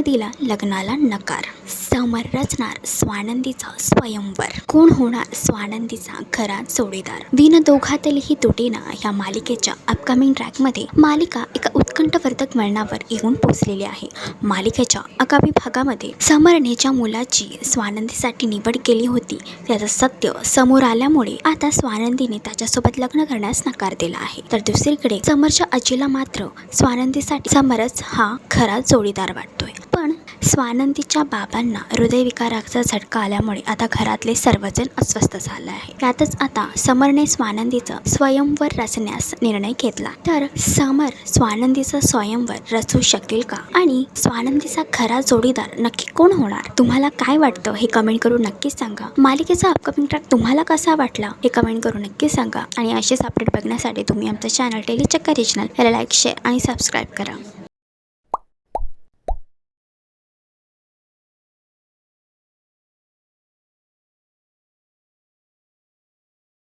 समरने दिला लग्नाला नकार. समर रचणार स्वानंदीचा स्वयंवर. कोण होणार स्वानंदीचा खरा जोडीदार? विन दोघातलीही तुटेना ह्या मालिकेच्या अपकमिंग ट्रॅकमध्ये मालिका एका उत्कंठवर्धक वळणावर येऊन पोचलेली आहे. मालिकेच्या आगामी भागामध्ये समरने ज्या मुलाची स्वानंदीसाठी निवड केली होती त्याचं सत्य समोर आल्यामुळे आता स्वानंदीने त्याच्यासोबत लग्न करण्यास नकार दिला आहे. तर दुसरीकडे समरच्या आजीला मात्र स्वानंदीसाठी समरच हा खरा जोडीदार वाटतोय. स्वानंदीच्या बाबांना हृदयविकाराचा झटका आल्यामुळे आता घरातले सर्वजण अस्वस्थ झाले आहे त्यातच आता समरने स्वानंदीचं स्वयंवर रचण्यास निर्णय घेतला. तर समर स्वानंदीचं स्वयंवर रचू शकेल का? आणि स्वानंदीचा खरा जोडीदार नक्की कोण होणार? तुम्हाला काय वाटतं हे कमेंट करून नक्कीच सांगा. मालिकेचा अपकमिंग ट्रॅक तुम्हाला कसा वाटला हे कमेंट करून नक्कीच सांगा. आणि असेच अपडेट बघण्यासाठी तुम्ही आमचं चॅनल टेली चक्कर रिजनल याला लाईक शेअर आणि सबस्क्राईब करा.